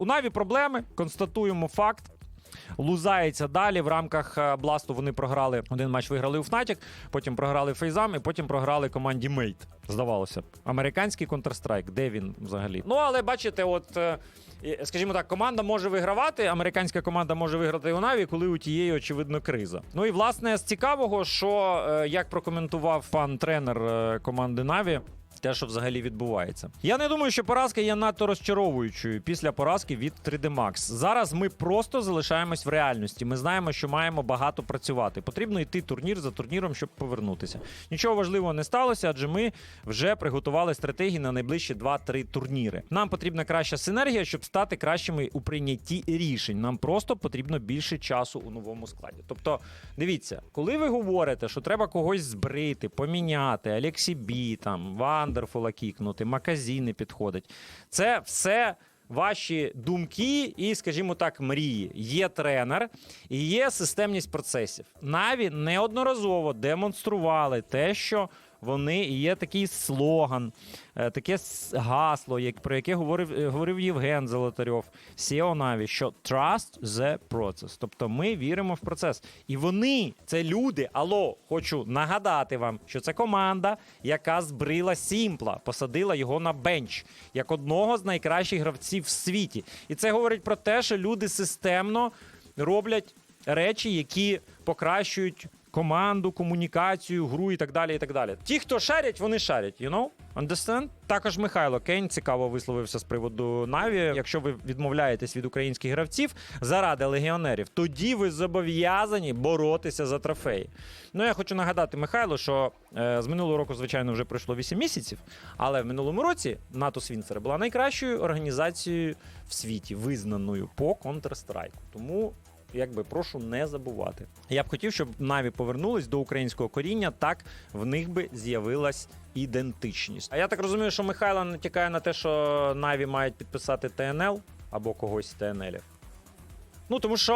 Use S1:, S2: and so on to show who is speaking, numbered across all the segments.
S1: У Наві проблеми, констатуємо факт. Лузається далі. В рамках е, Бласту вони програли один матч, виграли у Fnatic, потім програли Фейзам і потім програли команді Мейт. Здавалося. Американський Counter-Strike, де він взагалі? Ну, але бачите, от. е, Скажімо так, команда може вигравати, американська команда може виграти у Наві, коли у тієї, очевидно, криза. Ну і власне з цікавого, що е, як прокоментував пан тренер команди Наві. Те, що взагалі відбувається. Я не думаю, що поразка є надто розчаровуючою після поразки від 3D Max. Зараз ми просто залишаємось в реальності. Ми знаємо, що маємо багато працювати. Потрібно йти турнір за турніром, щоб повернутися. Нічого важливого не сталося, адже ми вже приготували стратегії на найближчі 2-3 турніри. Нам потрібна краща синергія, щоб стати кращими у прийнятті рішень. Нам просто потрібно більше часу у новому складі. Тобто, дивіться, коли ви говорите, що треба когось збрити, поміняти, Алексі Бі, там Вандерфула кікнути, Маказіни підходить. Це все. Ваші думки і, скажімо так, мрії. Є тренер і є системність процесів. Наві неодноразово демонстрували те, що вони і є такий слоган, е, таке гасло, як, про яке говорив, е, говорив Євген Золотарьов, SEO Наві, що trust the process. Тобто ми віримо в процес. І вони, це люди. Алло, хочу нагадати вам, що це команда, яка збрила Сімпла, посадила його на бенч як одного з найкращих гравців в світі. І це говорить про те, що люди системно роблять речі, які покращують команду, комунікацію, гру і так далі. і так далі. Ті, хто шарять, вони шарять, you know? Understand? Також Михайло Кейн цікаво висловився з приводу Наві. Якщо ви відмовляєтесь від українських гравців заради легіонерів, тоді ви зобов'язані боротися за трофеї. Ну я хочу нагадати Михайлу, що е, з минулого року, звичайно, вже пройшло 8 місяців, але в минулому році НАТО Свінцер була найкращою організацією в світі, визнаною по Counter-Strike. Тому якби прошу не забувати. Я б хотів, щоб Наві повернулись до українського коріння, так в них би з'явилась ідентичність. А я так розумію, що Михайло натякає на те, що Наві мають підписати ТНЛ або когось з ТНЛів. Ну, тому що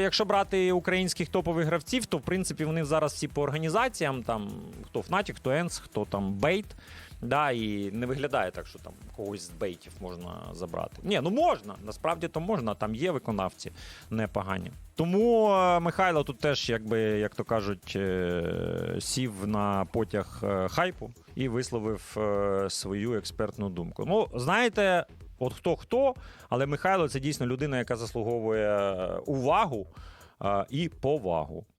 S1: якщо брати українських топових гравців, то в принципі вони зараз всі по організаціям, там хто Fnatic, хто Енс, хто там Бейт. Да, і не виглядає так, що там когось з бейтів можна забрати. Ні, ну можна, насправді то можна, там є виконавці непогані. Тому е, Михайло тут теж, якби, як то кажуть, е, сів на потяг е, хайпу і висловив свою експертну думку. Ну, знаєте, от хто хто, але Михайло це дійсно людина, яка заслуговує е, увагу е, і повагу.